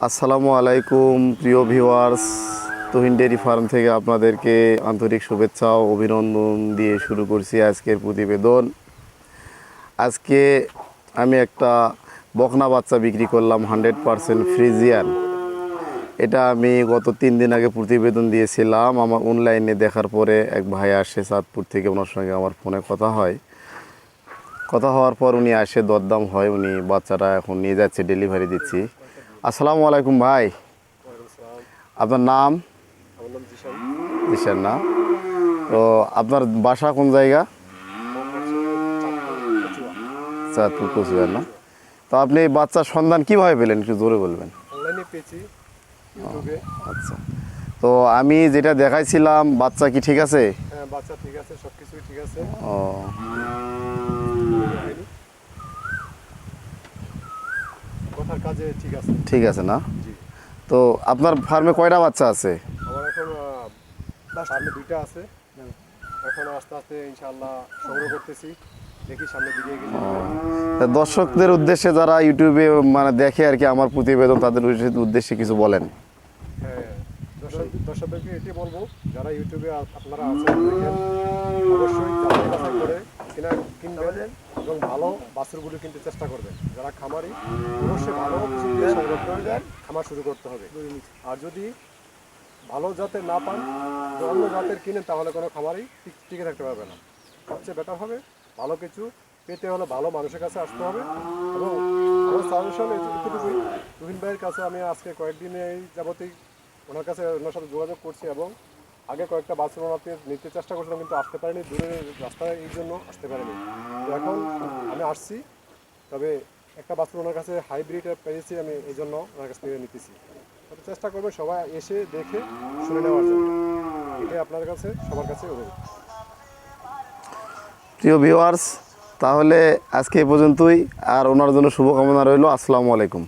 আসসালামু আলাইকুম, প্রিয় ভিউয়ার্স। তুহিন ডেয়ারি ফার্ম থেকে আপনাদেরকে আন্তরিক শুভেচ্ছা ও অভিনন্দন দিয়ে শুরু করছি আজকের প্রতিবেদন। আজকে আমি একটা বকনা বাচ্চা বিক্রি করলাম হান্ড্রেড পারসেন্ট ফ্রিজিয়ান। এটা আমি গত তিন দিন আগে প্রতিবেদন দিয়েছিলাম। আমার অনলাইনে দেখার পরে এক ভাই আসে চাঁদপুর থেকে, ওনার সঙ্গে আমার ফোনে কথা হয়। কথা হওয়ার পর উনি আসে, দরদাম হয়, উনি বাচ্চাটা এখন নিয়ে যাচ্ছে ডেলিভারি দিচ্ছি। আসসালামু আলাইকুম ভাই। আপনার নাম? নাম না। তো আপনার বাসা কোন জায়গা? চাঁদপুর কুচবিহার না? তো আপনি এই বাচ্চার সন্ধান কীভাবে পেলেন একটু জোরে বলবেন? আচ্ছা। তো আমি যেটা দেখাইছিলাম বাচ্চা কি ঠিক আছে? হ্যাঁ বাচ্চা ঠিক আছে সব কিছুই ঠিক আছে। ও। কাজে ঠিক আছে। ঠিক আছে না? তো আপনার ফার্মে কয়টা বাচ্চা আছে? আমার এখন সামনে দুইটা আছে। এখন আস্তে আস্তে ইনশাআল্লাহ সংগ্রহ করতেছি। দেখি সামনে দিকে দর্শকদের উদ্দেশ্যে যারা ইউটিউবে মানে দেখে আর কি আমার প্রতিবেদন তাদের উদ্দেশ্যে- কিছু বলেন। হ্যাঁ দর্শক দর্শকদেরকে এটি বলব যারা ইউটিউবে আপনারা আছেন অবশ্যই করে কিনা কিনবেন এবং ভালো বাছুরগুলো কিনতে চেষ্টা করবেন। যারা খামারি অবশ্যই ভালো খামার শুরু করতে হবে। আর যদি ভালো জাতের না পান অন্য জাতের কিনেন, তাহলে কোনো খামারই টিক- থাকতে পারবে না। সবচেয়ে বেটার হবে, ভালো কিছু পেতে হলে ভালো মানুষের কাছে আসতে হবে। এবং আমার সাজেশন এটুকুই তুহিন ভাইয়ের কাছে আমি আজকে কয়েকদিনে এই যাবতেই ওনার কাছে ওনার সাথে যোগাযোগ করছি এবং আগে কয়েকটা বাছুর ওনাকে নিতে চেষ্টা করছিলাম, কিন্তু আসতে পারিনি। দূরের রাস্তায় এই জন্য আসতে পারিনি। তো এখন আমি আসছি, তবে একটা বাছুর ওনার কাছে হাইব্রিড পেয়েছি আমি এই জন্য ওনার কাছ থেকে নিতেছি। চেষ্টা করবে সবাই এসে দেখে শুনে নেওয়ার জন্য। এটাই আপনার কাছে, সবার কাছে অনুরোধ। প্রিয় ভিউয়ার্স তাহলে আজকে এ পর্যন্তই। আর ওনার জন্য শুভকামনা রইল। আসসালামু আলাইকুম।